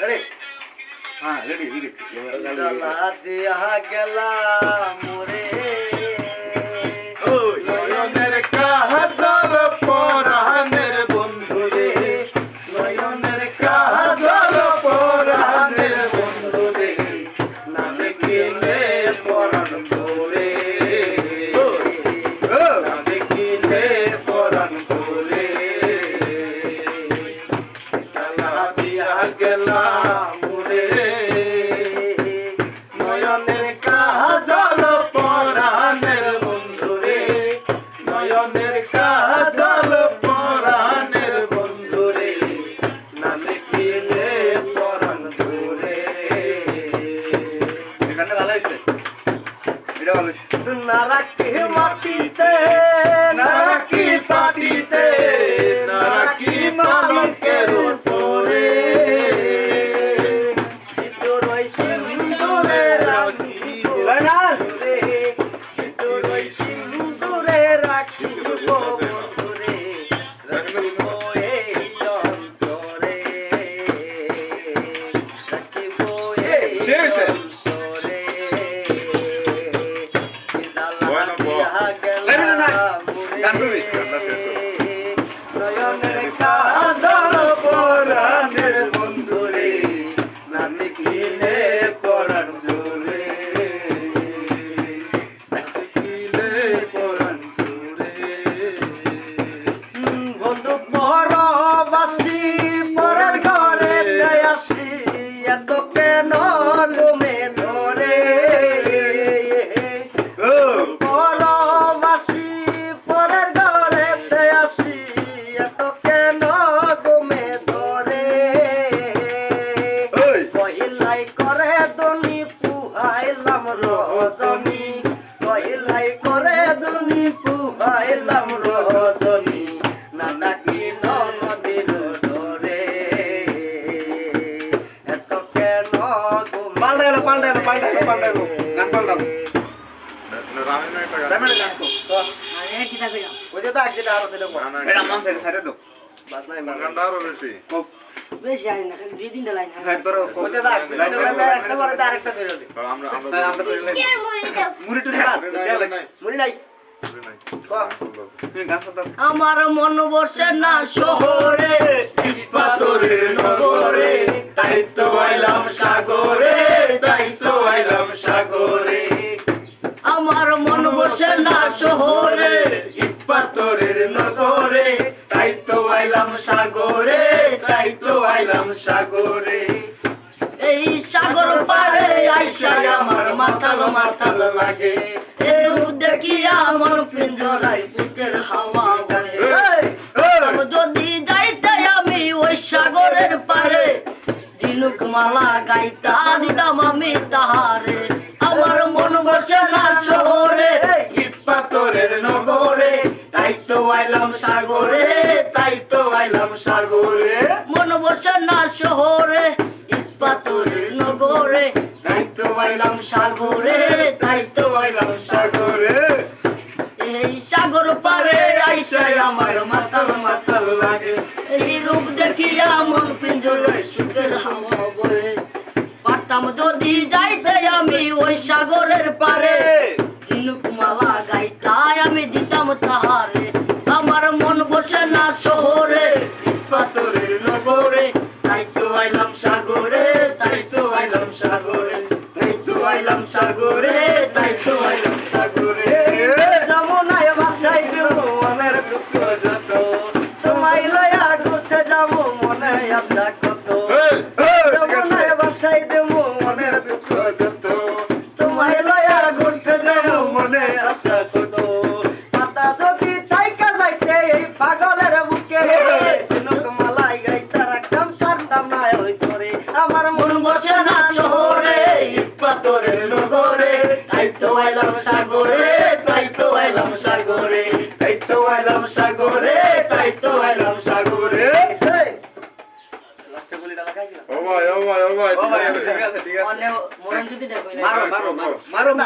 Ready ಹಾ ready ready গাইলাম রজনী। নানা কি নদীর ডরে এত কেন পাল্টা গেল পাল্টা গেল পাল্টা গেল পাল্টা গেল গান পাল্টাম মুড়ি টুড়ি মুড়ি নাই। আমার মন বসে না শহরে পাথরের নগরে দায়িত্ব পাইলাম সাগরে আইসাই আমার মাতাল মাতাল লাগে। এর দেখিয়া মন পিঞ্জরাই সুখের হাওয়া গায়ে যদি যাইতে আমি ওই সাগরের পারে ঝিনুক মালা গাইতা দিতাম আমি তাহারে। আমার মন বসে না শহরে ঈদ পাথরের নগরে। তাই তো আইলাম সাগরে তাই তো আইলাম সাগরে। মন বসে না শহরে ঈদ পাথরের নগরে। তো আইলাম সাগরে তাই তো আইলাম সাগরে। এই সাগর পারে আইসাই আমার মাতাল মাতাল লাগে। এই রূপ দেখিয়া মন পিঞ্জরে সুখের হাম বয়ে। পারতাম যদি যাইতে আমি ওই সাগরের পারে। ঝিনুক সাগরে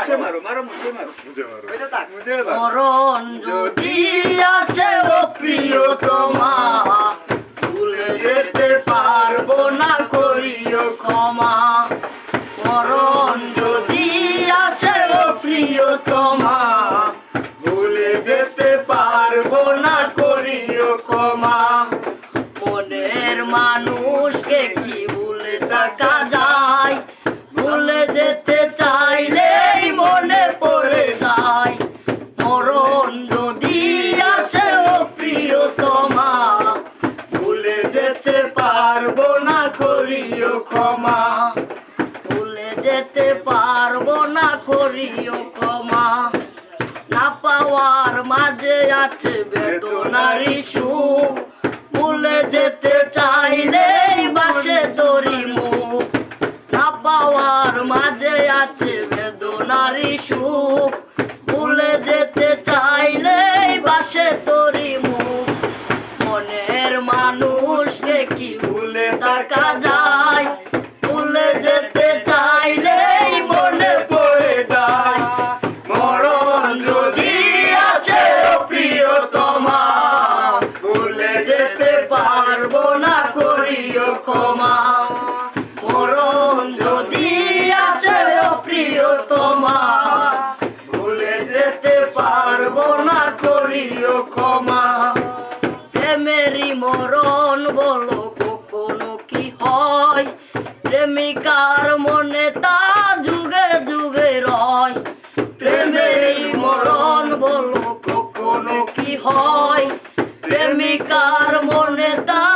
মুছে মারো মারো মুছে মারো। মুছে মারো। মুছে মারো। মরণ যদি আসে ও প্রিয় ভুলে যেতে পারব না করিও ক্ষমা। মরণ যদি আসে ও প্রিয় ক্ষমা। ভুলে যেতে পারব না, করিও ক্ষমা। না পাওয়ার মাঝে আছে বেদনার সুখ ভুলে যেতে চাইলেই বাসে তরি মুখ। না পাওয়ার মাঝে আছে বেদনার সুখ ভুলে যেতে চাইলেই বাসে তরি মুখ। মনের মানুষকে কি ভুলে থাকা মরণ বলো, কখনো কি হয়? প্রেমিকার মনে তা যুগে যুগে রয়। প্রেমের মরণ বলো, কখনো কি হয়? প্রেমিকার মনে তা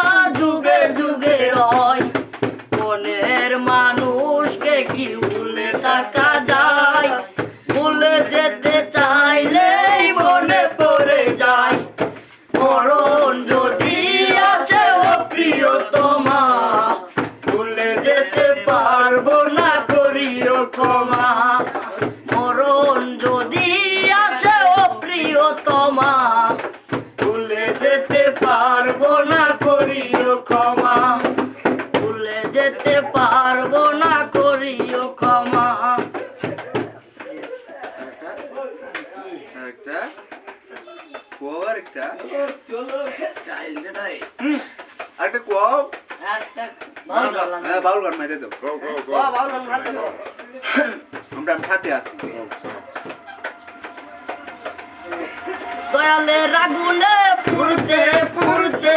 হ্যাঁ বাউল গান মাইরে দাও আমরা সাথে আছি। দয়ালে রাগুনে পুরতে পুরতে,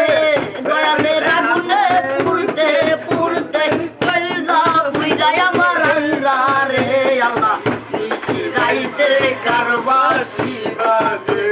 দয়ালে রাগুনে পুরতে পুরতে, কইজা বুইরাই আমার রে আল্লাহ। নিশি রাইতে কারবাসি বাজে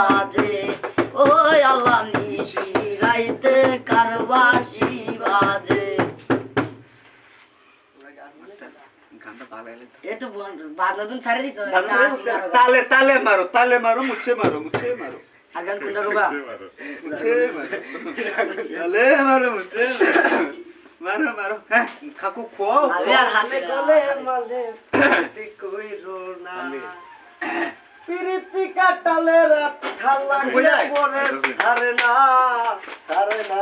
বাজে ওই আল্লাহ নিশি রাইতে কারবাসি বাজে তালে তালে মারো তালে মারো মুছে মারো মুছে মারো। আগান কোনটা করবা? চলে মারো মুছে মারো। মারো হ্যাঁ কাকু খাও আমি আর হাতে গলে মালে প্রীতি কইরো না। প্রীতি কাটালে রাত খালা? পরে সারে না সারে না।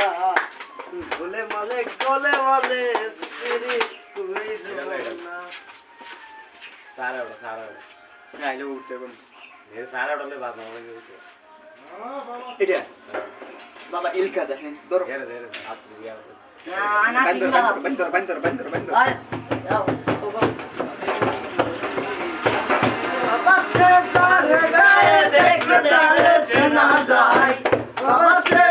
গলে মালে গলে মালে প্রীতি কইরো না। আইলো উঠে কোন সারা ডলে বাদ না এটা বাবা ইলকা যা হ্যাঁ ধরো। ধীরে ধীরে হাত দিয়া না না বান্দর বান্দর আয় যাও ওগো। যার গায়ে দেখলে তারে যায়। বাবাছে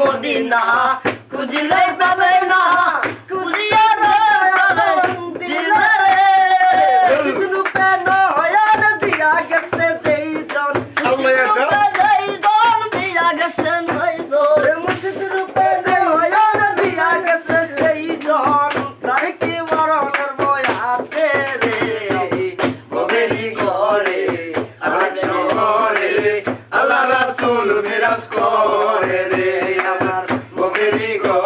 মদিনা খুঁজলে পাবে না। Perigo.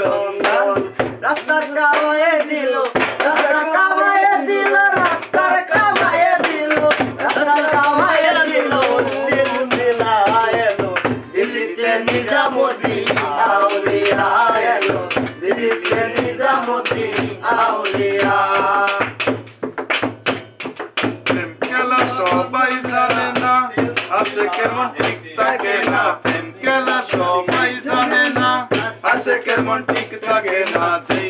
সন্ধান। রাস্তার কামায়ে দিল, রাস্তার কামায়ে দিল, রাস্তার কামায়ে দিল, রাস্তার কামায়ে দিল, সিলসিলা এলো, দিল্লিতে নিজামুদ্দিন আউলিয়া এলো, দিল্লিতে নিজামুদ্দিন আউলিয়া। খেলা সবাই জানে না আসে কেমন ঠিক থাকে না, প্রেম খেলা সবাই কেমন ঠিক থাকে না যেই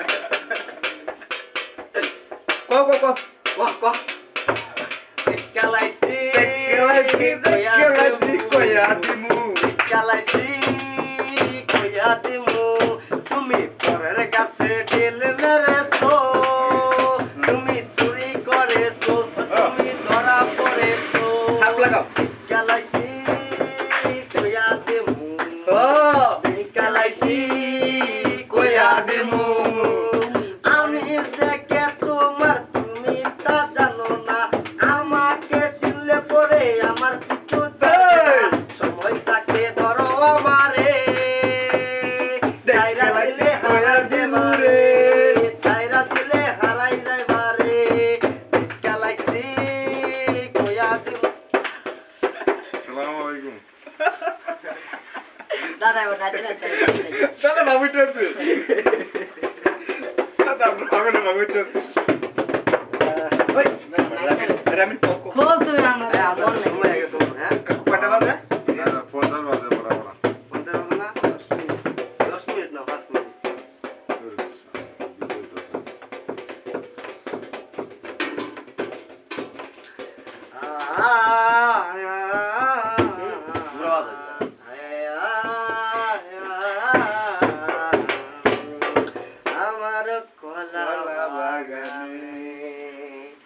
খোল তুমি আমার